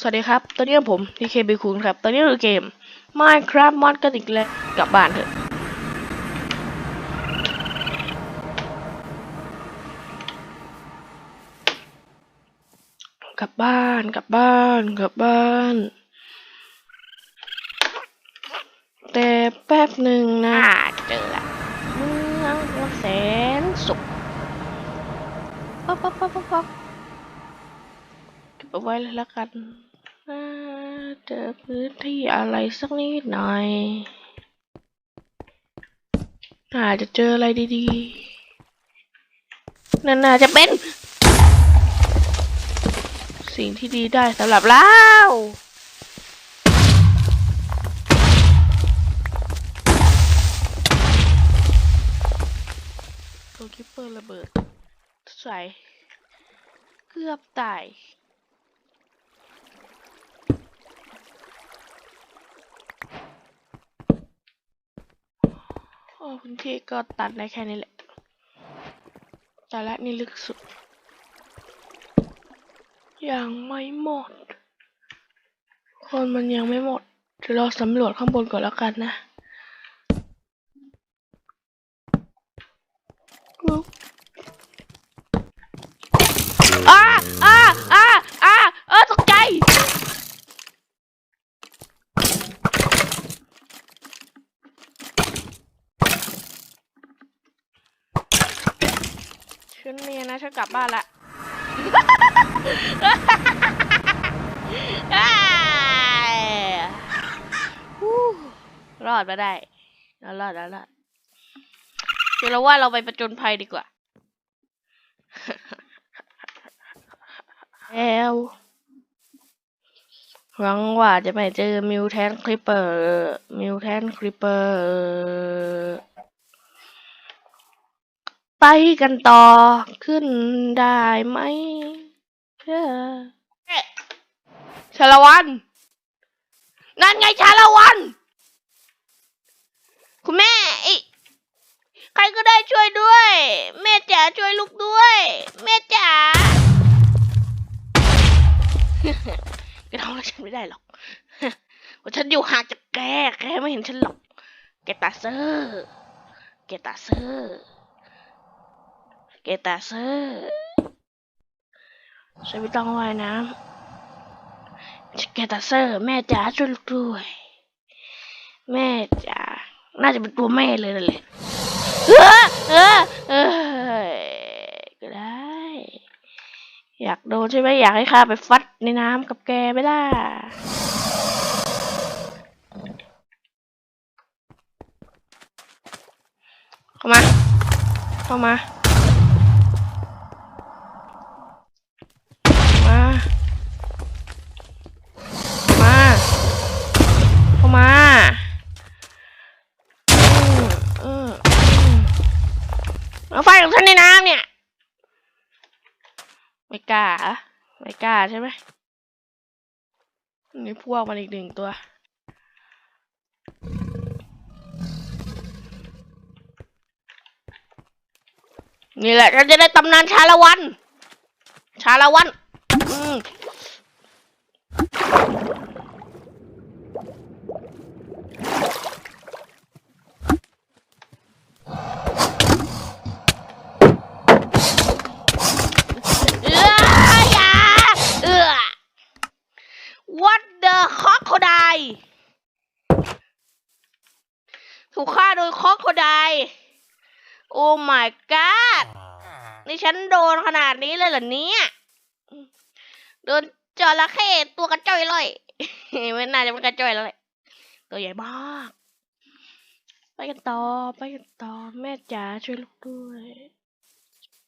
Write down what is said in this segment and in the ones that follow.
สวัสดีครับ ตอนนี้ผมทีเคบีคูณครับ ตอนนี้เราเกม Minecraft Mod กันอีกแล้วกลับบ้านเถอะ กลับบ้าน กลับบ้าน กลับบ้าน แต่แป๊บหนึ่งนะเจอละเมืองละแสนสุขป๊อกป๊อกป๊อกป๊อกป๊อกเก็บเอาไว้เลยละกันน่า เจอพื้นที่อะไรสักนิดหน่อยอาจจะเจออะไรดีๆนั่นน่าจะเป็น สิ่งที่ดีได้สำหรับเราโดนคิปเปอร์ระเบิดใส่เกือบตาย อ้พื้นที่ก็ตัดได้แค่นี้แหละ แต่ละนี่ลึกสุด ยังไม่หมด คนมันยังไม่หมดเดี๋ยวเราสำรวจข้างบนก่อนแล้วกันนะอ้าอ้าอ้าเออตกใจ ฉัน เนียนะฉันกลับบ้านละรอดมาได้เรารอดแล้วรอดคือเราว่าเราไปประจนภัยดีกว่าแล้วหวังว่าจะไม่เจอมิวแทนคลิปเปอร์ มิวแทนคลิปเปอร์ ไปกันต่อขึ้นได้ไหมเออเอ๊ะชาละวัน นั่นไงชาละวัน คุณแม่ไอใครก็ได้ช่วยด้วย แม่จ๋าช่วยลูกด้วย แม่จ๋าแกทำอะไรฉันไม่ได้หรอกเพราฉันอยู่ห่างจากแก แกไม่เห็นฉันหรอก แกตาเซอร์ แกตาเซอร์ เกตาเซอร์ฉันไม่ต้องว่ายน้ำเกตาเซอร์ แม่จ๋าช่วยลูกด้วย แม่จ๋า น่าจะเป็นตัวแม่เลยนั่นแหละเออเออเออก็ได้ อยากโดนใช่ไหมอยากให้ข้าไปฟัดในน้ำกับแกไหมล่ะเข้ามา เข้ามา ของฉันในน้ำเนี่ย ไม่กล้าไม่กล้าใช่ไหมนี่พวกมันอีกหนึ่งตัว นี่แหละฉันจะได้ตำนานชาละวัน ชาละวัน อืมเอื้ออย่าเอื้อ What the crocodile ถูกฆ่า โดยคอ c o ได l e โอ้ my god นี่ฉันโดนขนาดนี้เลยเหรอเนี่ย โดนจระเข้ตัวกระจ้อยเลยไม่น่าจะเป็นกระจ้อยแล้วแหละตัวใหญ่มาก ไปกันต่อ ไปกันต่อ แม่จ๋าช่วยลูกด้วย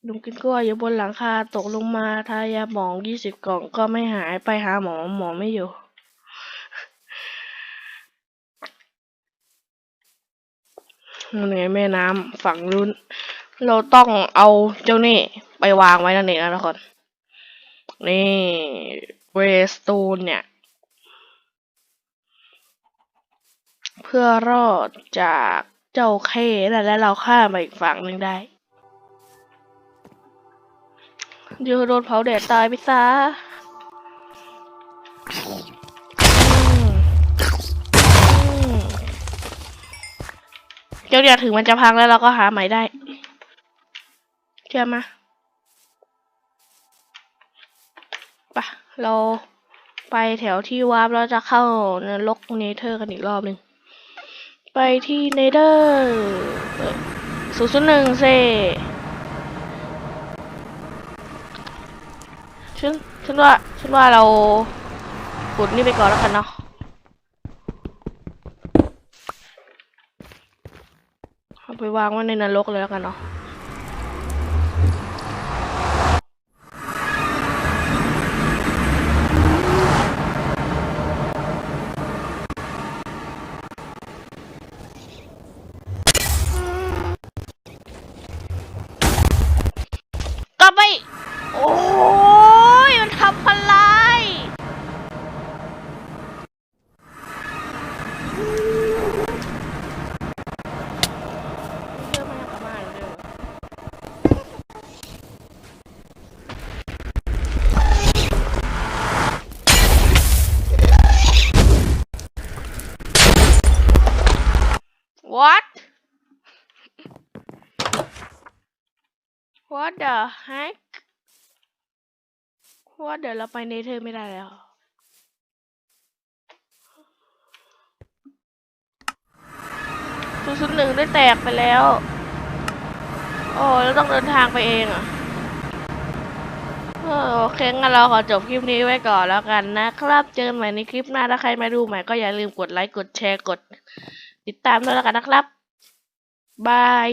ลุงกินกล้วยอยู่บนหลังคาตกลงมาทายาหมองยี่สิบกล่องก็ไม่หายไปหาหมอหมอไม่อยู่ นั่นไงแม่น้ำฝั่งนู้น เราต้องเอาเจ้านี่ไปวางไว้นั่นเองนะทุกคน นี่เวสตูนเนี่ย เพื่อรอดจากเจ้าเคนั่นและเราข้ามไปอีกฝั่งหนึ่งได้เดี๋ยวโดนเผาแดดตายไปซะ เดี๋ยวเดี๋ยวถึงมันจะพังแล้วเราก็หาใหม่ได้เชื่อมาปะเราไปแถวที่วาร์ปแล้วจะเข้านรกเนเธอร์กันอีกรอบหนึ่งไปที่เนเธอร์ศูนย์ศูนย์หนึ่งเซฉันฉันว่าฉันว่าเราขุดนี่ไปก่อนแล้วกันเนาะ เอา ไปวางไว้ในนรกเลยแล้วกันเนาะ What What the heck What the เราไปเนเธอร์ไม่ได้แล้วศูนย์ศูนย์หนึ่งได้แตกไปแล้ว โอ้แล้วต้องเดินทางไปเองอะโอเคงั้นเราขอจบคลิปนี้ไว้ก่อนแล้วกันนะครับ เจอกันใหม่ในคลิปหน้า ถ้าใครมาดูใหม่ก็อย่าลืมกดไลค์ กดแชร์ กด ติดตามด้วยแล้วกันนะครับ บาย